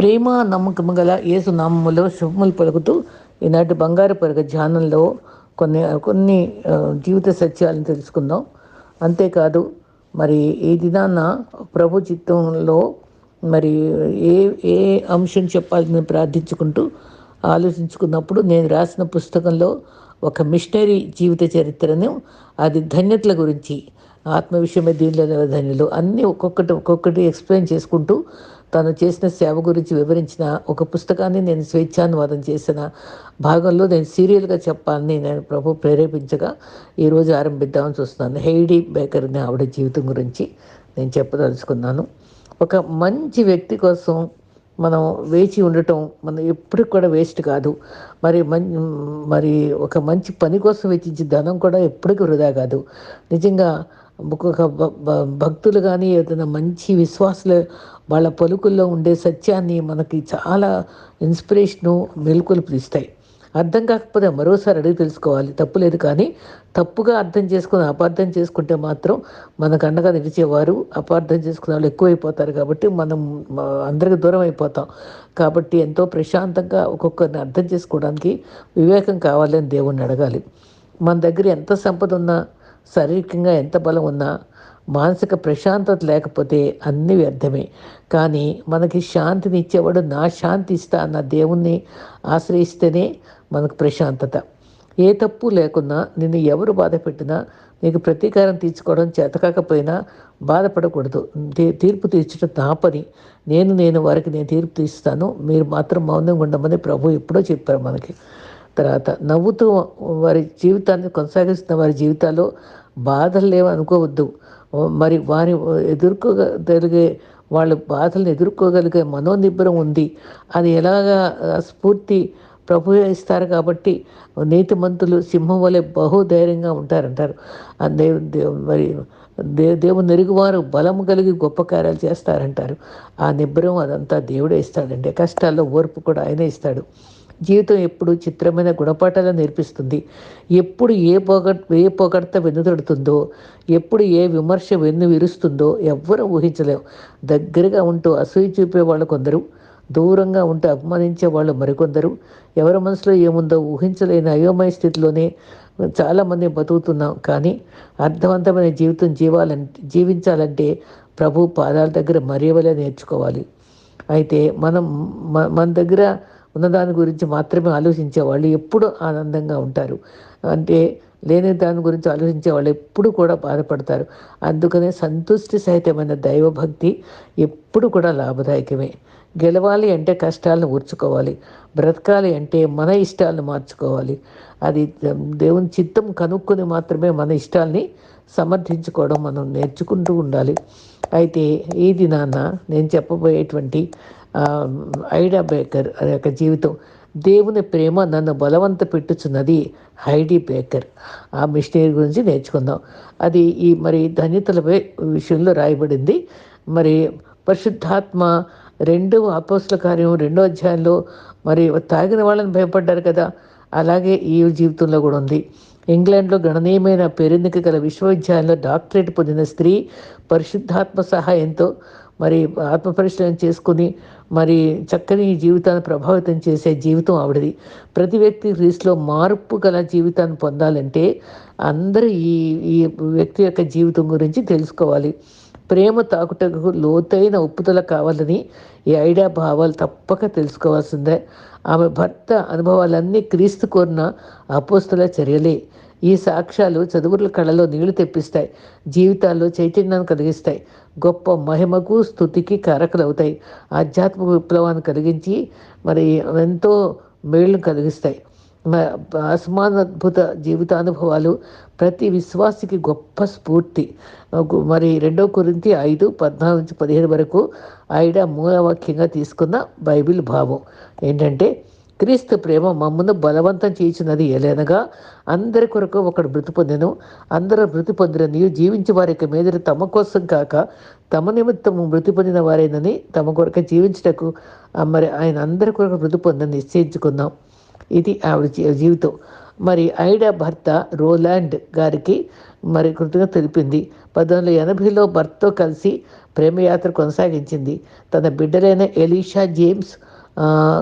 ప్రేమ నమ్మకము గల యేసు నామములో శుభములు పలుకుతూ ఈనాటి బంగారు పరుగ ధ్యానంలో కొన్ని కొన్ని జీవిత సత్యాలను తెలుసుకుందాం. అంతేకాదు మరి ఈ దినాన ప్రభు చిత్తంలో మరి ఏ ఏ అంశం చెప్పాలని ప్రార్థించుకుంటూ ఆలోచించుకున్నప్పుడు నేను రాసిన పుస్తకంలో ఒక మిషనరీ జీవిత చరిత్రను అది ధన్యతల గురించి ఆత్మ విషయమే దీనిలో ధన్యులు అన్నీ ఒక్కొక్కటి ఒక్కొక్కటి ఎక్స్ప్లెయిన్ చేసుకుంటూ తను చేసిన సేవ గురించి వివరించిన ఒక పుస్తకాన్ని నేను స్వేచ్ఛానువాదం చేసిన భాగంలో నేను సీరియల్గా చెప్పాలని నేను ప్రభు ప్రేరేపించగా ఈరోజు ఆరంభిద్దామని చూస్తున్నాను. హెయిడీ బేకర్ని ఆవిడ జీవితం గురించి నేను చెప్పదలుచుకున్నాను. ఒక మంచి వ్యక్తి కోసం మనం వేచి ఉండటం మనం ఎప్పటికి కూడా వేస్ట్ కాదు. మరి మం మరి ఒక మంచి పని కోసం వెచ్చించే ధనం కూడా ఎప్పటికీ వృధా కాదు. నిజంగా ఒక భక్తులు కానీ ఏదైనా మంచి విశ్వాసులు వాళ్ళ పలుకుల్లో ఉండే సత్యాన్ని మనకి చాలా ఇన్స్పిరేషను మెలుకులు ఇస్తాయి అర్థం కాకపోతే మరోసారి అడిగి తెలుసుకోవాలి. తప్పులేదు కానీ తప్పుగా అర్థం చేసుకుని అపార్థం చేసుకుంటే మాత్రం మనకు అండగా నిలిచేవారు అపార్థం చేసుకునే వాళ్ళు ఎక్కువైపోతారు కాబట్టి మనం అందరికి దూరం అయిపోతాం. కాబట్టి ఎంతో ప్రశాంతంగా ఒక్కొక్కరిని అర్థం చేసుకోవడానికి వివేకం కావాలని దేవుణ్ణి అడగాలి. మన దగ్గర ఎంత సంపద ఉన్నా శారీరకంగా ఎంత బలం ఉన్నా మానసిక ప్రశాంతత లేకపోతే అన్ని వ్యర్థమే. కానీ మనకి శాంతిని ఇచ్చేవాడు నా శాంతి ఇస్తా అన్న దేవుణ్ణి ఆశ్రయిస్తేనే మనకు ప్రశాంతత. ఏ తప్పు లేకున్నా నిన్ను ఎవరు బాధ పెట్టినా నీకు ప్రతీకారం తీర్చుకోవడం చేతకాకపోయినా బాధపడకూడదు. తీ- తీర్పు తీర్చడం నా పని. నేను నేను వారికి నేను తీర్పు తీస్తాను మీరు మాత్రం మౌనంగా ఉండమని ప్రభు ఎప్పుడో చెప్పారు మనకి. తర్వాత నవ్వుతూ వారి జీవితాన్ని కొనసాగిస్తున్న వారి జీవితాల్లో బాధలు లేవు అనుకోవద్దు. మరి వారి ఎదుర్కోగలిగే వాళ్ళ బాధలను ఎదుర్కోగలిగే మనోనిబ్బరం ఉంది. అది ఎలాగా స్ఫూర్తి ప్రభు ఇస్తారు కాబట్టి నీతిమంతులు సింహం వలె బహుధైర్యంగా ఉంటారంటారు. ఆ దేవు మరి దే దేవుని నెరుగువారు బలం కలిగి గొప్ప కార్యాలు చేస్తారంటారు. ఆ నిబ్బరం అదంతా దేవుడే ఇస్తాడండి. కష్టాల్లో ఓర్పు కూడా ఆయనే ఇస్తాడు. జీవితం ఎప్పుడు చిత్రమైన గుణపాఠాలను నేర్పిస్తుంది. ఎప్పుడు ఏ పొగ ఏ పొగడ్త వెన్నుతడుతుందో ఎప్పుడు ఏ విమర్శ వెన్ను విరుస్తుందో ఎవ్వరూ ఊహించలేం దగ్గరగా ఉంటూ అసూయ చూపే వాళ్ళు కొందరు దూరంగా ఉంటూ అభిమానించే వాళ్ళు మరికొందరు. ఎవరి మనసులో ఏముందో ఊహించలేని అయోమయ స్థితిలోనే చాలామంది బతుకుతున్నాం. కానీ అర్థవంతమైన జీవితం జీవాలంటే జీవించాలంటే ప్రభు పాదాల దగ్గర మర్యవలే నేర్చుకోవాలి. అయితే మనం మన దగ్గర ఉన్నదాని గురించి మాత్రమే ఆలోచించే వాళ్ళు ఎప్పుడు ఆనందంగా ఉంటారు. అంటే లేని దాని గురించి ఆలోచించే వాళ్ళు ఎప్పుడు కూడా బాధపడతారు. అందుకనే సంతుష్టి సహితమైన దైవభక్తి ఎప్పుడు కూడా లాభదాయకమే. గెలవాలి అంటే కష్టాలను ఊర్చుకోవాలి. బ్రతకాలి అంటే మన ఇష్టాలను మార్చుకోవాలి. అది దేవుని చిత్తం కనుక్కొని మాత్రమే మన ఇష్టాల్ని సమర్థించుకోవడం మనం నేర్చుకుంటూ ఉండాలి. అయితే ఈ దినాన్న నేను చెప్పబోయేటువంటి ఐడా బేకర్ అనే యొక్క జీవితం. దేవుని ప్రేమ నన్ను బలవంత పెట్టుచున్నది హైడీ బేకర్. ఆ మిషనరీ గురించి నేర్చుకుందాం. అది ఈ మరి ధన్యతలపై విషయంలో రాయబడింది. మరి పరిశుద్ధాత్మ రెండవ అపోస్తుల కార్యం రెండో అధ్యాయంలో మరి తాగిన వాళ్ళని భయపడ్డారు కదా. అలాగే ఈ జీవితంలో కూడా ఉంది. ఇంగ్లాండ్లో గణనీయమైన పేరెన్నిక గల విశ్వవిద్యాలయంలో డాక్టరేట్ పొందిన స్త్రీ పరిశుద్ధాత్మ సహాయంతో మరి ఆత్మ పరిశీలన చేసుకుని మరి చక్కని జీవితాన్ని ప్రభావితం చేసే జీవితం ఆవిడది. ప్రతి వ్యక్తి క్రీస్తులో మార్పు గల జీవితాన్ని పొందాలంటే అందరూ ఈ ఈ వ్యక్తి యొక్క జీవితం గురించి తెలుసుకోవాలి. ప్రేమ తాకుటకు లోతైన ఒప్పుదల కావాలని ఈ ఐడియా భావాలు తప్పక తెలుసుకోవాల్సిందే. ఆమె భర్త అనుభవాలన్నీ క్రీస్తు కోరిన అపోస్తుల చర్యలే. ఈ సాక్ష్యాలు చదువుల కళలో నీళ్ళు తెప్పిస్తాయి. జీవితాల్లో చైతన్యాన్ని కలిగిస్తాయి. గొప్ప మహిమకు స్థుతికి కారకులవుతాయి. ఆధ్యాత్మిక విప్లవాన్ని కలిగించి మరి ఎంతో మేళ్ళు కలిగిస్తాయి. అసమానద్భుత జీవితానుభవాలు ప్రతి విశ్వాసికి గొప్ప స్ఫూర్తి. మరి రెండో కురింతి ఐదు పద్నాలుగు నుంచి పదిహేడు వరకు ఐడ మూలవాక్యంగా తీసుకున్న బైబిల్ భావం. ఏంటంటే క్రీస్తు ప్రేమ మమ్మను బలవంతం చేయించినది ఏలైనగా అందరి కొరకు ఒకడు మృతి పొందెను. అందరూ మృతి పొందిన జీవించే వారి యొక్క మీద తమ కోసం కాక తమ నిమిత్తము మృతి పొందిన వారేనని తమ కొరకు జీవించటకు మరి ఆయన అందరి కొరకు మృతి పొందని నిశ్చయించుకుందాం ఇది ఆవిడ జీ- జీవితం. మరి ఐడా భర్త రోలాండ్ గారికి మరి కృతజ్ఞత తెలిపింది. పద్దెనిమిది వందల ఎనభైలో భర్తతో కలిసి ప్రేమయాత్ర కొనసాగించింది. తన బిడ్డలైన ఎలీషా జేమ్స్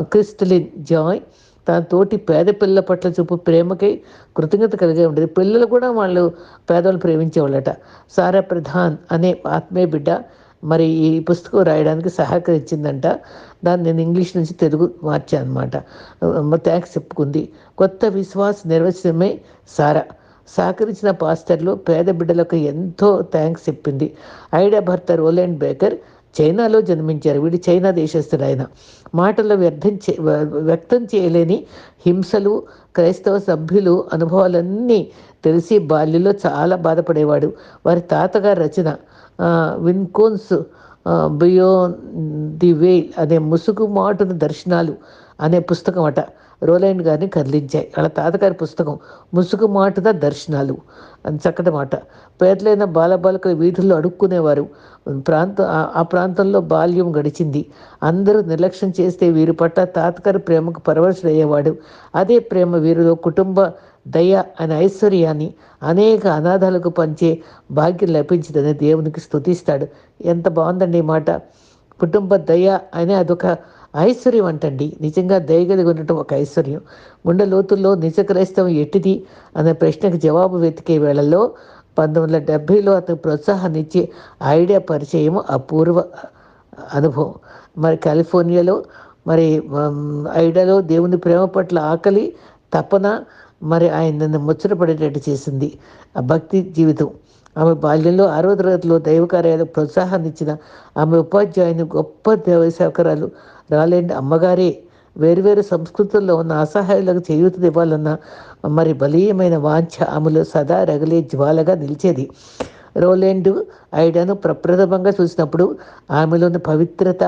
క్రిస్టలిన్ జాయ్. తన తోటి పేద పిల్లల పట్ల చూపు ప్రేమకై కృతజ్ఞత కలిగి ఉండేది పిల్లలు కూడా వాళ్ళు పేదవాళ్ళు ప్రేమించేవాళ్ళట. సారా ప్రధాన్ అనే ఆత్మీయ బిడ్డ మరి ఈ పుస్తకం రాయడానికి సహకరించిందంట. దాన్ని నేను ఇంగ్లీష్ నుంచి తెలుగు మార్చాను అనమాట థ్యాంక్స్ చెప్పుకుంది. కొత్త విశ్వాస్ నిర్వచనమే సారా. సహకరించిన పాస్టర్లు పేద బిడ్డలకు ఎంతో థ్యాంక్స్ చెప్పింది. ఐడా భర్త రోలాండ్ బేకర్ చైనాలో జన్మించారు. వీడు చైనా దేశస్థుడు ఆయన. మాటల్లో వ్యర్థం చే వ్యక్తం చేయలేని హింసలు క్రైస్తవ సభ్యులు అనుభవాలన్నీ తెలిసి బాల్యంలో చాలా బాధపడేవాడు. వారి తాతగారు రచన విన్కోన్స్ బియోన్ ది వేల్ అనే ముసుగు మాటున దర్శనాలు అనే పుస్తకం అట రోలైండ్ గారిని కదిలించాయి. వాళ్ళ తాతగారి పుస్తకం ముసుగు మాటద దర్శనాలు. అని చక్కటి మాట. పేర్లైన బాలబాలికలు వీధుల్లో అడుక్కునేవారు. ప్రాంత ఆ ప్రాంతంలో బాల్యం గడిచింది. అందరూ నిర్లక్ష్యం చేస్తే వీరి పట్ల తాతగారి ప్రేమకు పరవశుడయ్యేవాడు. అదే ప్రేమ వీరిలో కుటుంబ దయ అనే ఐశ్వర్యాన్ని అనేక అనాథాలకు పంచే భాగ్యం లభించిందని దేవునికి స్థుతిస్తాడు ఎంత బాగుందండి ఈ మాట. కుటుంబ దయ అనే అదొక ఐశ్వర్యం అంటండి. నిజంగా దయగలిగి ఉండటం ఒక ఐశ్వర్యం. గుండె లోతుల్లో నిజ క్రైస్తవం ఎట్టిది? అనే ప్రశ్నకు జవాబు వెతికే వేళల్లో పంతొమ్మిది వందల డెబ్భైలో అతను ప్రోత్సాహాన్ని ఇచ్చే ఐడియా పరిచయం అపూర్వ అనుభవం. మరి కాలిఫోర్నియాలో మరి ఐడియాలో దేవుని ప్రేమ పట్ల ఆకలి తపన మరి ఆయన నన్ను ముచ్చటపడేటట్టు చేసింది. ఆ భక్తి జీవితం. ఆమె బాల్యంలో ఆరో తరగతిలో దైవ కార్యాలకు ప్రోత్సాహాన్ని ఇచ్చిన ఆమె ఉపాధ్యాయుని గొప్ప సహకారాలు రాలేని అమ్మగారే? వేరువేరు సంస్కృతుల్లో ఉన్న అసహాయులకు చేయూతనివ్వాలన్న మరి బలీయమైన వాంఛ ఆమెలో సదా రగిలే జ్వాలగా నిలిచేది. రోలెండ్ ఐడాను ప్రప్రథమంగా చూసినప్పుడు ఆమెలోని పవిత్రత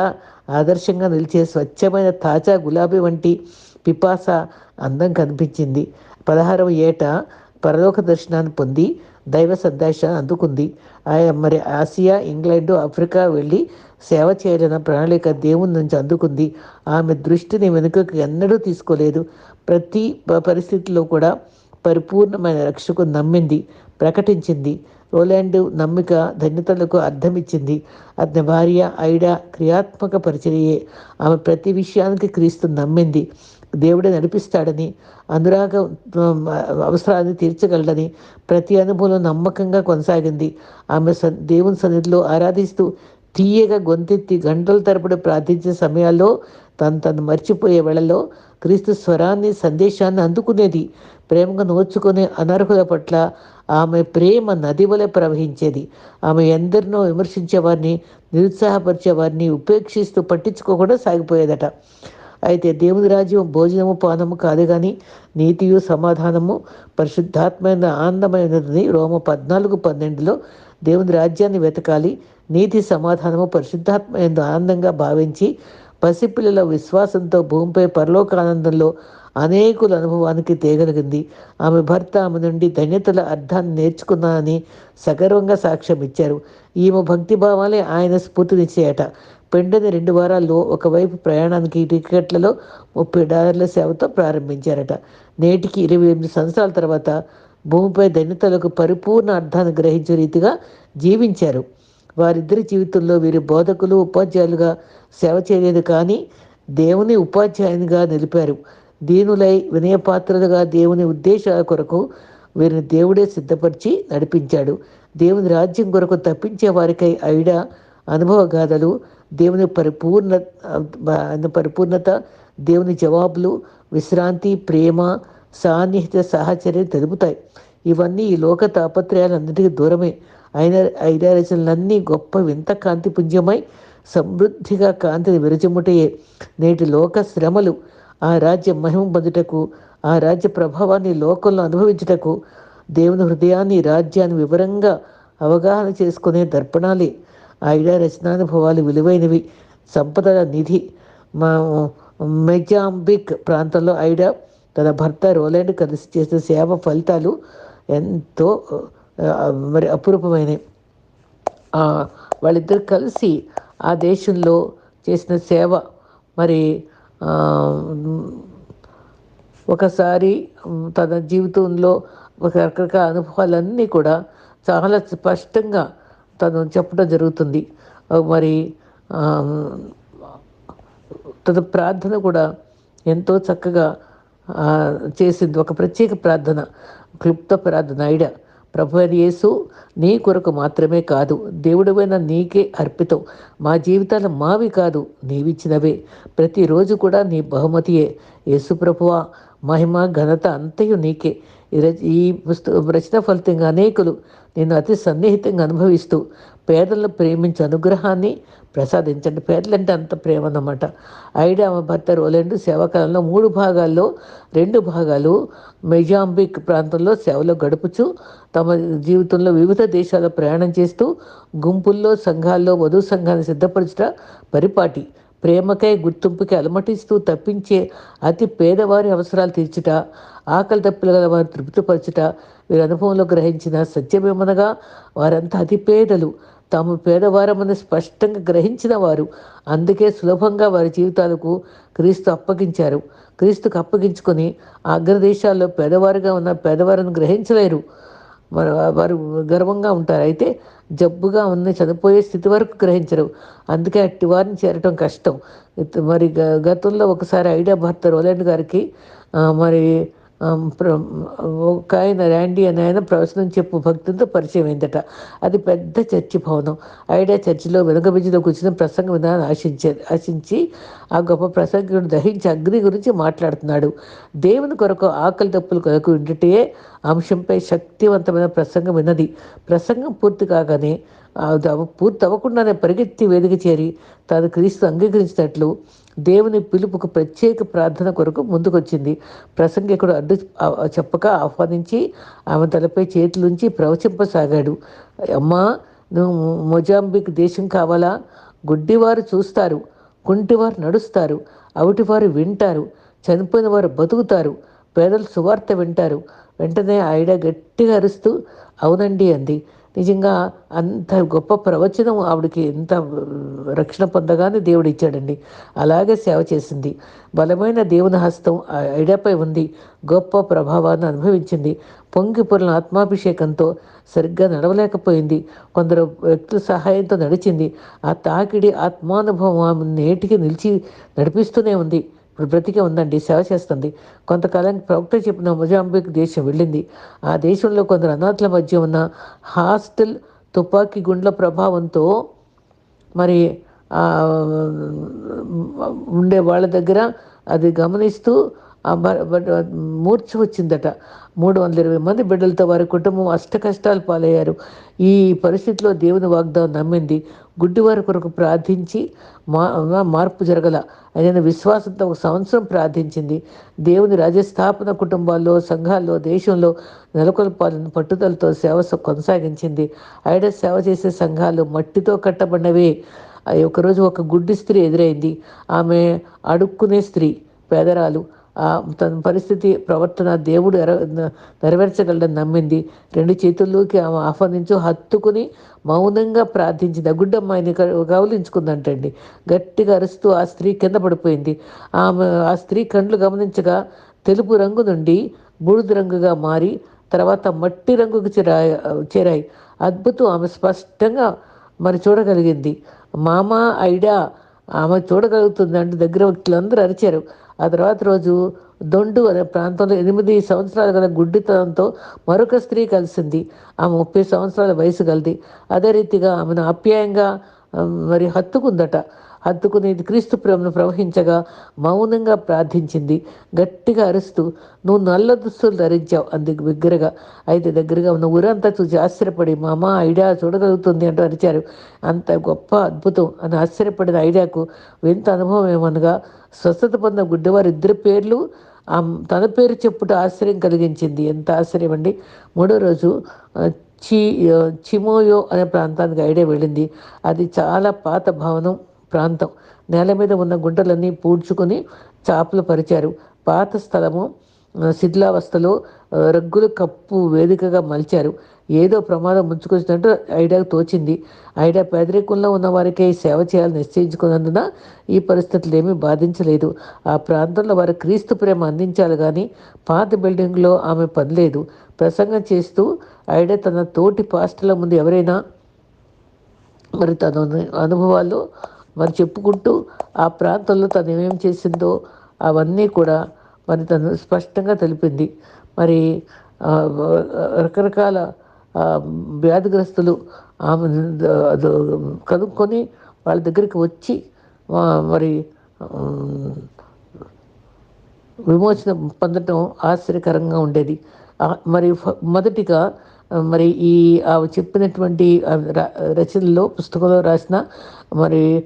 ఆదర్శంగా నిలిచే స్వచ్ఛమైన తాజా గులాబీ వంటి పిపాస అందం కనిపించింది. పదహారవ ఏట పరలోక దర్శనాన్ని పొంది దైవ సందేశాన్ని అందుకుంది. ఆయా మరి ఆసియా ఇంగ్లాండ్ ఆఫ్రికా వెళ్ళి సేవ చేయాలన్న ప్రణాళిక దేవుని నుంచి అందుకుంది. ఆమె దృష్టిని వెనుకకు ఎన్నడూ తీసుకోలేదు. ప్రతి పరిస్థితిలో కూడా పరిపూర్ణమైన రక్షకు నమ్మింది ప్రకటించింది. రోలాండ్ నమ్మిక ధన్యతలకు అర్థమిచ్చింది. అతని భార్య ఐడా క్రియాత్మక పరిచర్యే ఆమె ప్రతి విషయానికి క్రీస్తు నమ్మింది. దేవుడే నడిపిస్తాడని అనురాగ అవసరాన్ని తీర్చగలడని ప్రతి అనుభవం నమ్మకంగా కొనసాగింది. ఆమె దేవుని సన్నిధిలో ఆరాధిస్తూ తీయగా గొంతెత్తి గంటల తరపుడు ప్రార్థించే సమయాల్లో తను తను మర్చిపోయే వేళలో క్రీస్తు స్వరాన్ని సందేశాన్ని అందుకునేది. ప్రేమగా నోచుకునే అనర్హుల పట్ల ఆమె ప్రేమ నది వలె ప్రవహించేది. ఆమె ఎందరినో విమర్శించేవారిని నిరుత్సాహపరిచేవారిని ఉపేక్షిస్తూ పట్టించుకోకుండా సాగిపోయేదట. అయితే దేవుని రాజ్యం భోజనము పానము కాదు కానీ నీతియు సమాధానము పరిశుద్ధాత్మైన ఆనందమైనది రోమ పద్నాలుగు పన్నెండులో దేవుని రాజ్యాన్ని వెతకాలి నీతి సమాధానము పరిశుద్ధాత్మైన ఆనందంగా భావించి పసిపిల్లల విశ్వాసంతో భూమిపై పరలోకానందంలో అనేకుల అనుభవానికి తేగలిగింది. ఆమె భర్త ఆమె నుండి ధన్యతల అర్థాన్ని నేర్చుకున్నానని సగర్వంగా సాక్ష్యం ఇచ్చారు ఈమె భక్తిభావాలే ఆయన స్ఫూర్తినిచ్చేయట. పెండని రెండు వారాల్లో ఒకవైపు ప్రయాణానికి టికెట్లలో ముప్పై డాలర్ల సేవతో ప్రారంభించారట. నేటికి ఇరవై ఎనిమిది సంవత్సరాల తర్వాత భూమిపై దళితులకు పరిపూర్ణ అర్థాన్ని గ్రహించే రీతిగా జీవించారు. వారిద్దరి జీవితంలో వీరి బోధకులు ఉపాధ్యాయులుగా సేవ చేయలేదు కానీ దేవుని ఉపాధ్యాయునిగా నిలిపారు. దీనులై వినయపాత్రలుగా దేవుని ఉద్దేశాల కొరకు వీరిని దేవుడే సిద్ధపరిచి నడిపించాడు. దేవుని రాజ్యం కొరకు తప్పించే వారికై ఐడ అనుభవ గాథలు దేవుని పరిపూర్ణ పరిపూర్ణత దేవుని జవాబులు విశ్రాంతి ప్రేమ సాన్నిహిత సహచర్యం తెలుపుతాయి ఇవన్నీ ఈ లోక తాపత్రయాలన్నిటికీ దూరమే. అయిన ఐదారచనలన్నీ గొప్ప వింత కాంతి పుంజమై సమృద్ధిగా కాంతిని విరచిముటయే నేటి లోక శ్రమలు. ఆ రాజ్య మహిమ పొందుటకు ఆ రాజ్య ప్రభావాన్ని లోకంలో అనుభవించుటకు దేవుని హృదయాన్ని రాజ్యాన్ని వివరంగా అవగాహన చేసుకునే దర్పణాలే. ఐడా రచనానుభవాలు విలువైనవి. సంపదల నిధి. మా మెజాంబిక్ ప్రాంతంలో ఐడా తన భర్త రోలాండ్ కలిసి చేసిన సేవ ఫలితాలు ఎంతో మరి అపురూపమైనవి. వాళ్ళిద్దరు కలిసి ఆ దేశంలో చేసిన సేవ మరి ఒకసారి తన జీవితంలో ఒక రకరకాల అనుభవాలన్నీ కూడా చాలా స్పష్టంగా తను చెప్పడం జరుగుతుంది. మరి తన ప్రార్థన కూడా ఎంతో చక్కగా చేసింది. ఒక ప్రత్యేక ప్రార్థన క్లుప్త ప్రార్థన ఐడ ప్రభు యేసు నీ కొరకు మాత్రమే కాదు దేవుడమైన నీకే అర్పితం. మా జీవితాలు మావి కాదు నీవిచ్చినవే. ప్రతిరోజు కూడా నీ బహుమతియే. యేసు ప్రభువా మహిమ ఘనత అంతయు నీకే. ఈ పుస్తక రచన ఫలితంగా అనేకులు నేను అతి సన్నిహితంగా అనుభవిస్తూ పేదలను ప్రేమించే అనుగ్రహాన్ని ప్రసాదించండి. పేదలంటే అంత ప్రేమ అన్నమాట. ఐడా భర్త రోలెండ్ సేవాకాలంలో మూడు భాగాల్లో రెండు భాగాలు మెజాంబిక్ ప్రాంతంలో సేవలో గడుపుచు తమ జీవితంలో వివిధ దేశాల ప్రయాణం చేస్తూ గుంపుల్లో సంఘాల్లో వధు సంఘాన్ని సిద్ధపరచుట పరిపాటి. ప్రేమకై గుర్తింపుకి అలమటిస్తూ తప్పించే అతి పేదవారి అవసరాలు తీర్చుట ఆకలి తప్పులు గల వారిని తృప్తిపరచుట వీరి అనుభవంలో గ్రహించిన సత్యమేమనగా వారంతా అతి పేదలు. తాము పేదవారమని స్పష్టంగా గ్రహించిన వారు. అందుకే సులభంగా వారి జీవితాలకు క్రీస్తు అప్పగించారు. క్రీస్తుకు అప్పగించుకొని అగ్రదేశాల్లో పేదవారుగా ఉన్న పేదవారిని గ్రహించలేరు. వారు గర్వంగా ఉంటారు. అయితే జబ్బుగా ఉన్న చనిపోయే స్థితి వరకు గ్రహించరు. అందుకే అట్టి వారిని చేరటం కష్టం. మరి గతంలో ఒకసారి ఐడియా భర్త రోలాండ్ గారికి మరి ఒక ఆయన ర్యాండీ అని ఆయన ప్రవచనం చెప్పు భక్తులతో పరిచయం అయిందట. అది పెద్ద చర్చి భవనం. ఐడియా చర్చిలో వెనుక బిజ్జిలో కూర్చుని ప్రసంగం విధానం ఆశించే ఆశించి ఆ గొప్ప ప్రసంగుడు దహించి అగ్ని గురించి మాట్లాడుతున్నాడు. దేవుని కొరకు ఆకలి తప్పులు కొరకు వింటే అంశంపై శక్తివంతమైన ప్రసంగం విన్నది. ప్రసంగం పూర్తి కాగానే పూర్తి అవ్వకుండానే పరిగెత్తి వేదిక చేరి తాను క్రీస్తు అంగీకరించినట్లు దేవుని పిలుపుకు ప్రత్యేక ప్రార్థన కొరకు ముందుకొచ్చింది. ప్రసంగికుడు అడ్డు చెప్పక ఆహ్వానించి ఆమె తలపై చేతులుంచి ప్రవచింపసాగాడు. అమ్మా నువ్వు మొజాంబిక్ దేశం కావాలా? గుడ్డివారు చూస్తారు కుంటివారు నడుస్తారు అవిటివారు వింటారు చనిపోయిన వారు బతుకుతారు పేదలు సువార్త వింటారు. వెంటనే ఆవిడ గట్టిగా అరుస్తూ అవునండి అంది. నిజంగా అంత గొప్ప ప్రవచనం ఆవిడకి ఎంత రక్షణ పొందగానే దేవుడు ఇచ్చాడండి. అలాగే సేవ చేసింది. బలమైన దేవుని హస్తం ఐడియాపై ఉంది. గొప్ప ప్రభావాన్ని అనుభవించింది. పొంగి పొరల ఆత్మాభిషేకంతో సరిగ్గా నడవలేకపోయింది. కొందరు వ్యక్తుల సహాయంతో నడిచింది. ఆ తాకిడి ఆత్మానుభవం నేటికి నిలిచి నడిపిస్తూనే ఉంది. బ్రతికే ఉందండి సేవ చేస్తుంది. కొంతకాలానికి ప్రవక్త చెప్పిన మొజాంబిక్ దేశం వెళ్ళింది. ఆ దేశంలో కొందరు అనాథల మధ్య ఉన్న హాస్టల్ తుపాకీ గుండ్ల ప్రభావంతో మరి ఉండే వాళ్ళ దగ్గర అది గమనిస్తూ మూర్ఛ వచ్చిందట. మూడు వందల ఇరవై మంది బిడ్డలతో వారి కుటుంబం అష్ట కష్టాలు పాలయ్యారు. ఈ పరిస్థితిలో దేవుని వాగ్దానం నమ్మింది. గుడ్డివారి కొరకు ప్రార్థించి మా మార్పు జరగల. ఆయన విశ్వాసంతో ఒక సంవత్సరం ప్రార్థించింది. దేవుని రాజ్యస్థాపన కుటుంబాల్లో సంఘాల్లో దేశంలో నెలకొల్పాలని పట్టుదలతో సేవ కొనసాగించింది. ఐడ సేవ చేసే సంఘాలు మట్టితో కట్టబడినవే. ఒకరోజు ఒక గుడ్డి స్త్రీ ఎదురైంది. ఆమె అడుక్కునే స్త్రీ పేదరాలు. తన పరిస్థితి ప్రవర్తన దేవుడు ఎర నెరవేర్చగలడని నమ్మింది. రెండు చేతుల్లోకి ఆమె ఆహ్వానించు హత్తుకుని మౌనంగా ప్రార్థించింది. ఆ గుడ్డమ్మాయిని గౌలించుకుందంటండి గట్టిగా అరుస్తూ ఆ స్త్రీ కింద పడిపోయింది. ఆమె ఆ స్త్రీ కండ్లు గమనించగా తెలుపు రంగు నుండి బూడిద రంగుగా మారి తర్వాత మట్టి రంగుకు చేరా చేరాయి. అద్భుతం. ఆమె స్పష్టంగా మరి చూడగలిగింది. మామ ఐడా ఆమె చూడగలుగుతుంది అంటే దగ్గర వ్యక్తులందరూ అరిచారు. ఆ తర్వాత రోజు దొండు అనే ప్రాంతంలో ఎనిమిది సంవత్సరాల గల గుడ్డితనంతో మరొక స్త్రీ కలిసింది. ఆమె ముప్పై సంవత్సరాల వయసు కలిది అదే రీతిగా ఆమెను ఆప్యాయంగా మరి హత్తుకుందట. హత్తుకుని క్రీస్తు ప్రేమను ప్రవహించగా మౌనంగా ప్రార్థించింది. గట్టిగా అరుస్తూ నువ్వు నల్ల దుస్తులు ధరించావు అందుకు బిగ్గరగా. అయితే దగ్గరగా ఉన్న ఊరంతా చూసి ఆశ్చర్యపడి మా అమ్మ ఐడియా చూడగలుగుతుంది అంటూ అరిచారు. అంత గొప్ప అద్భుతం అని ఆశ్చర్యపడిన ఐడియాకు వింత అనుభవం ఏమనగా స్వస్థత పొందిన గుడ్డవారి ఇద్దరు పేర్లు తన పేరు చెప్పుట ఆశ్చర్యం కలిగించింది. ఎంత ఆశ్చర్యం అండి. మూడో రోజు చి చిమోయో అనే ప్రాంతానికి ఐడియా వెళ్ళింది. అది చాలా పాత భవనం ప్రాంతం. నేల మీద ఉన్న గుంటలన్నీ పూడ్చుకొని చాపలు పరిచారు. పాత స్థలము శిథిలావస్థలో రగ్గులు కప్పు వేదికగా మలిచారు. ఏదో ప్రమాదం ముంచుకొచ్చినట్టు ఐడియా తోచింది. ఐడియా పేదరికంలో ఉన్న వారికే సేవ చేయాలని నిశ్చయించుకున్నందున ఈ పరిస్థితులు ఏమీ బాధించలేదు. ఆ ప్రాంతంలో వారు క్రీస్తు ప్రేమ అందించాలి కానీ పాత బిల్డింగ్లో ఆమె పనిలేదు. ప్రసంగం చేస్తూ ఐడియా తన తోటి పాస్టర్ల ముందు ఎవరైనా మరి తన అనుభవాలు మరి చెప్పుకుంటూ ఆ ప్రాంతంలో తను ఏమేమి చేసిందో అవన్నీ కూడా మరి తను స్పష్టంగా తెలిపింది. మరి రకరకాల వ్యాధిగ్రస్తులు ఆమె కనుక్కొని వాళ్ళ దగ్గరికి వచ్చి మరి విమోచన పొందటం ఆశ్చర్యకరంగా ఉండేది. మరి మొదటిగా మరి ఈ చెప్పినటువంటి రచనలో పుస్తకంలో రాసిన మరి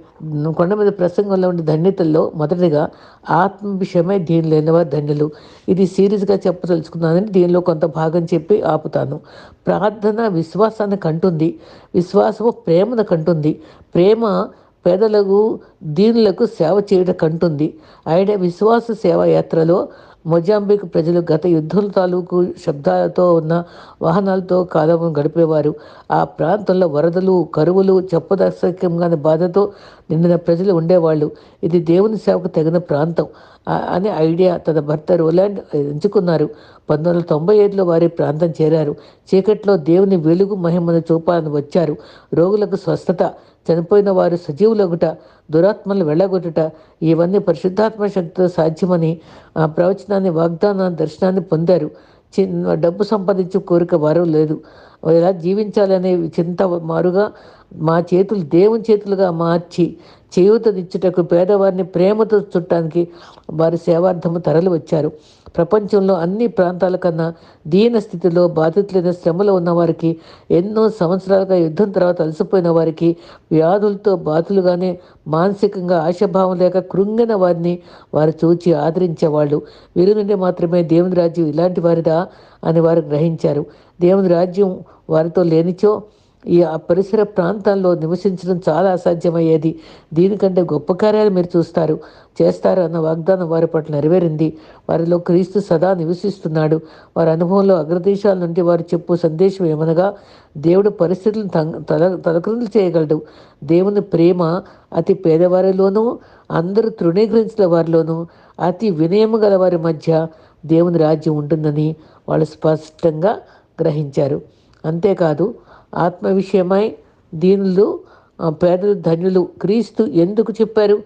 కొండ మీద ప్రసంగంలో ఉండే ధన్యతల్లో మొదటిగా ఆత్మ విషయమై దీని లేనివారు ధన్యులు. ఇది సీరియస్గా చెప్పదలుచుకున్నానని దీనిలో కొంత భాగం చెప్పి ఆపుతాను. ప్రార్థన విశ్వాసాన్ని కంటుంది. విశ్వాసము ప్రేమను కంటుంది. ప్రేమ పేదలకు దీనులకు సేవ చేయడం కంటుంది. ఆయన విశ్వాస సేవా యాత్రలో మొజాంబిక్ ప్రజలు గత యుద్ధం తాలూకు శబ్దాలతో ఉన్న వాహనాలతో కాలం గడిపేవారు. ఆ ప్రాంతంలో వరదలు కరువులు చెప్పదర్శకంగాని బాధతో నిండిన ప్రజలు ఉండేవాళ్ళు. ఇది దేవుని సేవకు తగిన ప్రాంతం. అనే ఐడియా తన భర్త రోలాండ్ ఎంచుకున్నారు. పంతొమ్మిది వందల తొంభై ఐదులో వారి ప్రాంతం చేరారు. చీకట్లో దేవుని వెలుగు మహిమను చూపాలని వచ్చారు. రోగులకు స్వస్థత చనిపోయిన వారు సజీవులగుట దురాత్మలు వెళ్ళగొట్టుట ఇవన్నీ పరిశుద్ధాత్మ శక్తితో సాధ్యమని ఆ ప్రవచనాన్ని వాగ్దానాన్ని దర్శనాన్ని పొందారు. చిన్న డబ్బు సంపాదించే కోరిక వారు లేదు. ఎలా జీవించాలనే చింత మారుగా మా చేతులు దేవుని చేతులుగా మార్చి చేయూతనిచ్చుటకు పేదవారిని ప్రేమతో చుట్టానికి వారి సేవార్థము తరలి వచ్చారు. ప్రపంచంలో అన్ని ప్రాంతాల కన్నా దీన స్థితిలో బాధితులైన శ్రమలో ఉన్నవారికి ఎన్నో సంవత్సరాలుగా యుద్ధం తర్వాత అలసిపోయిన వారికి వ్యాధులతో బాధలుగానే మానసికంగా ఆశాభావం లేక కృంగిన వారిని వారు చూచి ఆదరించేవాళ్ళు. వీరి నుండి మాత్రమే దేవుని రాజ్యం ఇలాంటి వారిదా అని వారు గ్రహించారు. దేవుని రాజ్యం వారితో లేనిచో ఈ ఆ పరిసర ప్రాంతాల్లో నివసించడం చాలా అసాధ్యమయ్యేది. దీనికంటే గొప్ప కార్యాలు మీరు చూస్తారు. చేస్తారు అన్న వాగ్దానం వారి పట్ల నెరవేరింది. వారిలో క్రీస్తు సదా నివసిస్తున్నాడు. వారి అనుభవంలో అగ్రదేశాల నుండి వారు చెప్పు సందేశం ఏమనగా దేవుడు పరిస్థితులను తల తలకృతులు చేయగలడు. దేవుని ప్రేమ అతి పేదవారిలోనూ అందరూ తృణీకరించిన వారిలోనూ అతి వినయము గల వారి మధ్య దేవుని రాజ్యం ఉంటుందని వాళ్ళు స్పష్టంగా గ్రహించారు. అంతేకాదు ఆత్మ విషయమై దీనులు పేదలు ధన్యులు క్రీస్తు ఎందుకు చెప్పారు?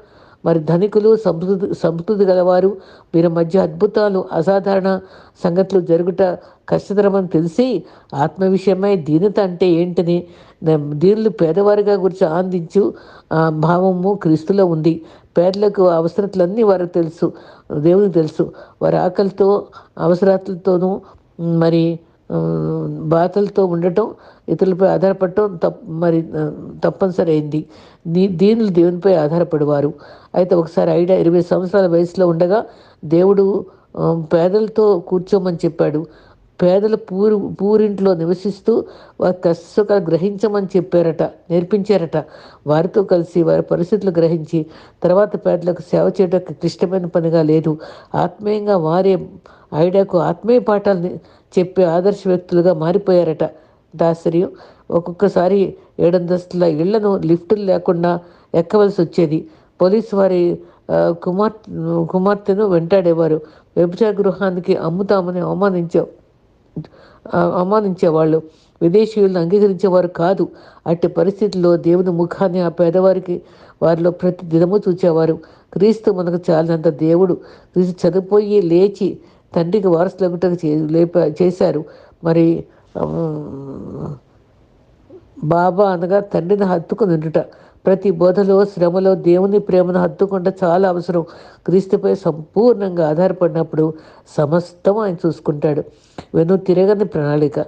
మరి ధనికులు సంస్కృతి సంస్కృతి గలవారు వీరి మధ్య అద్భుతాలు అసాధారణ సంగతులు జరుగుట కష్టతరమని తెలిసి ఆత్మ విషయమై దీనత అంటే ఏంటని దీనులు పేదవారిగా గురించి ఆనందించు భావము క్రీస్తులో ఉంది. పేదలకు అవసరతలన్నీ వారికి తెలుసు దేవునికి తెలుసు. వారి ఆకలితో అవసరాలతోనూ మరి బాధలతో ఉండటం ఇతరులపై ఆధారపడటం తప్ మరి తప్పనిసరి అయింది. దీ దీనులు దేవునిపై ఆధారపడేవారు. అయితే ఒకసారి ఐడ ఇరవై సంవత్సరాల వయసులో ఉండగా దేవుడు పేదలతో కూర్చోమని చెప్పాడు. పేదల పూరి పూరింట్లో నివసిస్తూ వారి కష్టసుఖాలు గ్రహించమని చెప్పారట నేర్పించారట. వారితో కలిసి వారి పరిస్థితులు గ్రహించి తర్వాత పేదలకు సేవ చేయడానికి క్లిష్టమైన పనిగా లేదు. ఆత్మీయంగా వారే ఐడియాకు ఆత్మీయ పాఠాలు చెప్పే ఆదర్శ వ్యక్తులుగా మారిపోయారట. దాసర్యం ఒక్కొక్కసారి ఏడంతస్తుల ఇళ్ళను లిఫ్టులు లేకుండా ఎక్కవలసి వచ్చేది. పోలీసు వారి కుమార్ కుమార్తెను వెంటాడేవారు. వ్యభిచార గృహానికి అమ్ముతామని అవమానించావు అవమానించేవాళ్ళు. విదేశీయులను అంగీకరించేవారు కాదు. అట్టి పరిస్థితుల్లో దేవుని ముఖాన్ని ఆ పేదవారికి వారిలో ప్రతి దినము చూచేవారు. క్రీస్తు మనకు చాలినంత దేవుడు. క్రీస్తు చనిపోయి లేచి తండ్రికి వారసులగుటకు చే లేప చేశారు. మరి బాబా అనగా తండ్రిని హత్తుకు నిండుట ప్రతి బోధలో శ్రమలో దేవుని ప్రేమను హత్తుకుంటే చాలా అవసరం. క్రీస్తుపై సంపూర్ణంగా ఆధారపడినప్పుడు సమస్తం ఆయన చూసుకుంటాడు. వెను తిరగని ప్రణాళిక.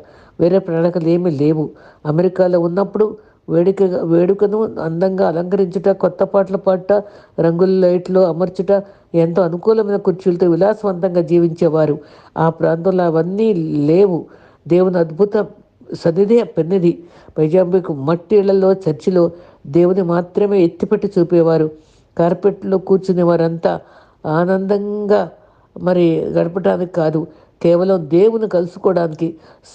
వేరే ప్రణాళికలు ఏమీ లేవు. అమెరికాలో ఉన్నప్పుడు వేడుక వేడుకను అందంగా అలంకరించుట కొత్త పాటలు పాడట రంగుల లైట్లు అమర్చుట ఎంతో అనుకూలమైన కుర్చీలతో విలాసవంతంగా జీవించేవారు. ఆ ప్రాంతంలో అవన్నీ లేవు. దేవుని అద్భుత సన్నిధి పెన్నిది. పైజాంబిక్ మట్టి ఇళ్ళలో చర్చిలో దేవుని మాత్రమే ఎత్తిపెట్టి చూపేవారు. కార్పెట్లో కూర్చునే వారంతా ఆనందంగా మరి గడపడానికి కాదు కేవలం దేవుని కలుసుకోవడానికి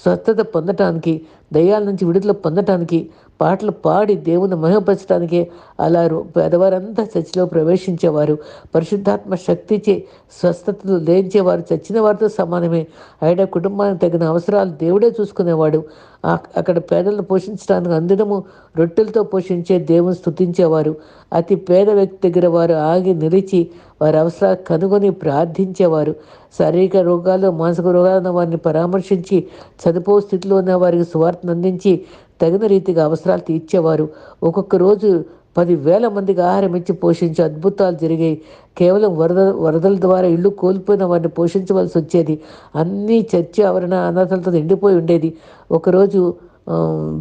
స్వస్థత పొందటానికి దయ్యాల నుంచి విడుదల పొందటానికి పాటలు పాడి దేవుని మహిమపరచడానికి అలా పేదవారంతా చర్చిలో ప్రవేశించేవారు పరిశుద్ధాత్మ శక్తిచే స్వస్థతలు లేంచేవారు చచ్చిన వారితో సమానమే. ఆయన కుటుంబానికి తగిన అవసరాలు దేవుడే చూసుకునేవాడు. అక్కడ పేదలను పోషించడానికి అందడము రొట్టెలతో పోషించే దేవుని స్థుతించేవారు అతి పేద వ్యక్తి దగ్గర వారు ఆగి నిలిచి వారి అవసరాలు కనుగొని ప్రార్థించేవారు. శారీరక రోగాలు మానసిక రోగాలను వారిని పరామర్శించి చనిపో స్థితిలో ఉన్న వారికి స్వార్థ అందించి తగిన రీతిగా అవసరాలు తీర్చేవారు. ఒక్కొక్క రోజు పదివేల మందికి ఆహారం ఇచ్చి పోషించే అద్భుతాలు జరిగాయి. కేవలం వరద వరదల ద్వారా ఇల్లు కోల్పోయిన వారిని పోషించవలసి వచ్చేది. అన్నీ చర్చ ఆవరణ అనాథలతో నిండిపోయి ఉండేది. ఒకరోజు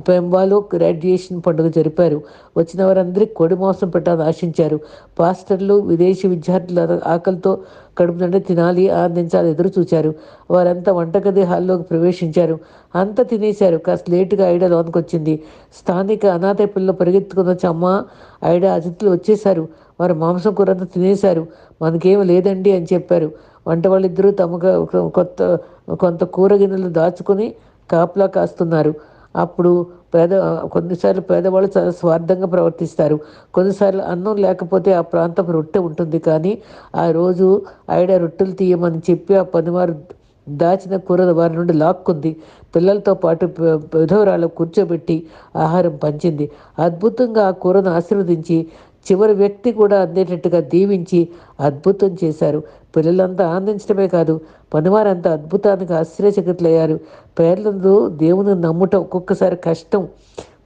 పెంబాలో గ్రాడ్యుయేషన్ పండుగ జరిపారు. వచ్చిన వారందరికీ కొడి మాంసం పెట్టాలని ఆశించారు. పాస్టర్లు విదేశీ విద్యార్థుల ఆకలితో కడుపు నుండి తినాలి ఆనందించాలి ఎదురు చూచారు. వారంతా వంటగది హాల్లోకి ప్రవేశించారు. అంతా తినేశారు. కాస్త లేటుగా ఐడా లోనికి వచ్చింది. స్థానిక అనాథ పిల్లలు పరిగెత్తుకున్న చమ్మ ఐడా అతిథులు వచ్చేశారు. వారు మాంసం కూరంతా తినేశారు. మనకేమి లేదండి అని చెప్పారు. వంట వాళ్ళిద్దరూ తమకు కొత్త కొంత కూర గిన్నెలు దాచుకొని కాపలా కాస్తున్నారు. అప్పుడు పేద కొన్నిసార్లు పేదవాళ్ళు చాలా స్వార్థంగా ప్రవర్తిస్తారు. కొన్నిసార్లు అన్నం లేకపోతే ఆ ప్రాంతం రొట్టె ఉంటుంది కానీ ఆ రోజు ఆవిడ రొట్టెలు తీయమని చెప్పి ఆ పనివారు దాచిన కూర వారి నుండి లాక్కుంది. పిల్లలతో పాటు విధవరాలు కూర్చోబెట్టి ఆహారం పంచింది. అద్భుతంగా ఆ కూరను ఆశీర్వదించి చివరి వ్యక్తి కూడా అందేటట్టుగా దీవించి అద్భుతం చేశారు. పిల్లలంతా ఆనందించడమే కాదు పనివారంతా అద్భుతానికి ఆశ్చర్యచకితులయ్యారు. పేర్లందు దేవుని నమ్ముట ఒక్కొక్కసారి కష్టం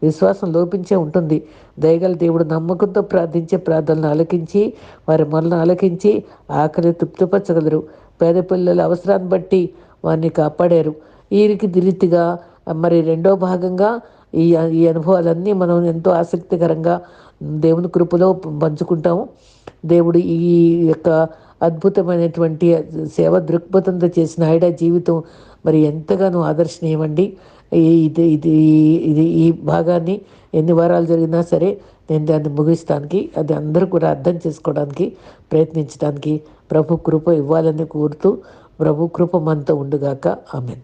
విశ్వాసం లోపించే ఉంటుంది. దయగల దేవుడు నమ్మకంతో ప్రార్థించే ప్రార్థనలు ఆలకించి వారి మనల్ని ఆలకించి ఆకలి తృప్తిపరచగలరు. పేద పిల్లల అవసరాన్ని బట్టి వారిని కాపాడారు. వీరికి దిరితిగా మరి రెండో భాగంగా ఈ ఈ అనుభవాలన్నీ మనం ఎంతో ఆసక్తికరంగా దేవుని కృపలో పంచుకుంటాము. దేవుడు ఈ యొక్క అద్భుతమైనటువంటి సేవ దృక్పథంతో చేసిన ఐడా జీవితం మరి ఎంతగానో ఆదర్శనీయమండి. ఇది ఇది ఇది ఈ భాగాన్ని ఎన్ని వారాలు జరిగినా సరే నేను దాన్ని ముగిస్తానికి అది అందరూ కూడా అర్థం చేసుకోవడానికి ప్రయత్నించడానికి ప్రభు కృప ఇవ్వాలని కోరుతూ ప్రభు కృప మనతో ఉండుగాక. ఆమెన్.